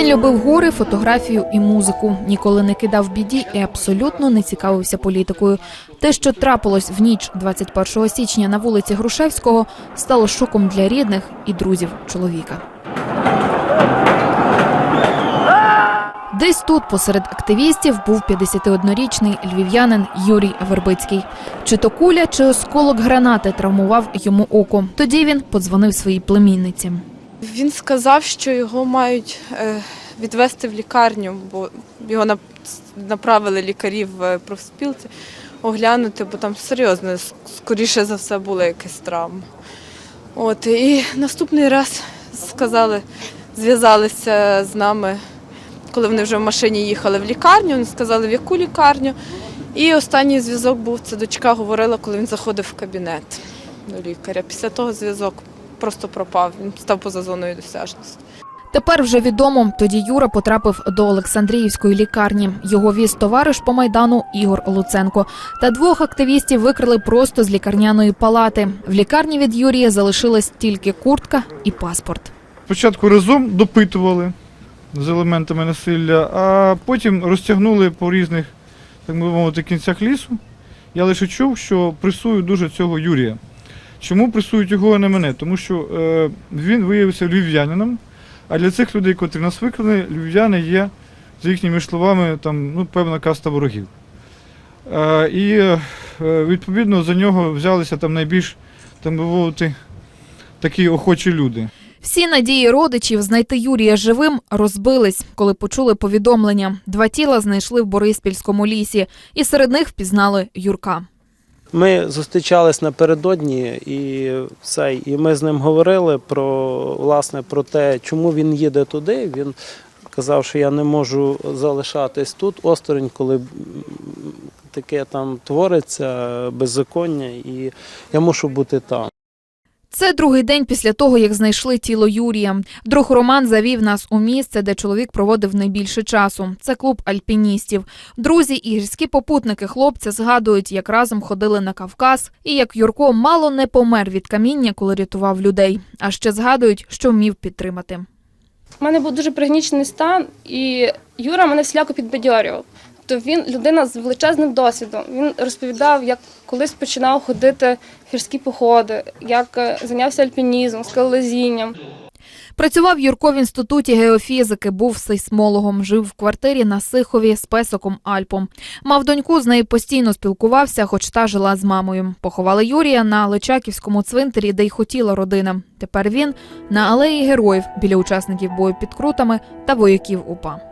Він любив гори, фотографію і музику. Ніколи не кидав біді і абсолютно не цікавився політикою. Те, що трапилось в ніч 21 січня на вулиці Грушевського, стало шоком для рідних і друзів чоловіка. Десь тут, посеред активістів, був 51-річний львів'янин Юрій Вербицький. Чи то куля, чи осколок гранати травмував йому око. Тоді він подзвонив своїй племінниці. Він сказав, що його мають е, відвести в лікарню, бо його направили лікарі в профспілці оглянути, бо там серйозно, скоріше за все, була якась травма. От, і наступний раз сказали, зв'язалися з нами, коли вони вже в машині їхали в лікарню, вони сказали, в яку лікарню. І останній зв'язок був, це дочка говорила, коли він заходив в кабінет до лікаря. Після того зв'язок просто пропав, він став поза зоною досяжності. Тепер вже відомо, тоді Юра потрапив до Олександріївської лікарні. Його віз товариш по майдану Ігор Луценко. Та двох активістів викрили просто з лікарняної палати. В лікарні від Юрія залишилась тільки куртка і паспорт. Спочатку разом допитували з елементами насилля, а потім розтягнули по різних, так би мовити, кінцях лісу. Я лише чув, що пресують дуже цього Юрія. Чому пресують його, а не мене? Тому що е, він виявився львів'янином, а для цих людей, котрі нас викрили, львів'яни є, за їхніми словами, там, ну, певна каста ворогів. Е, і е, відповідно за нього взялися там найбільш, так би такі охочі люди. Всі надії родичів знайти Юрія живим розбились, коли почули повідомлення. Два тіла знайшли в Бориспільському лісі, і серед них впізнали Юрка. Ми зустрічались напередодні і все, і ми з ним говорили про власне про те, чому він їде туди. Він казав, що я не можу залишатись тут осторонь, коли таке там твориться беззаконня, і я мушу бути там. Це другий день після того, як знайшли тіло Юрія. Друг Роман завів нас у місце, де чоловік проводив найбільше часу. Це клуб альпіністів. Друзі і гірські попутники хлопця згадують, як разом ходили на Кавказ, і як Юрко мало не помер від каміння, коли рятував людей. А ще згадують, що вмів підтримати. У мене був дуже пригнічений стан, і Юра мене всіляко підбадьорював. Тобто він людина з величезним досвідом. Він розповідав, як колись починав ходити гірські походи, як е, зайнявся альпінізмом, скалолазінням. Працював Юрко в інституті геофізики, був сейсмологом, жив в квартирі на Сихові з песоком Альпом. Мав доньку, з нею постійно спілкувався, хоч та жила з мамою. Поховали Юрія на Личаківському цвинтарі, де й хотіла родина. Тепер він на алеї героїв біля учасників бою під крутами та вояків УПА.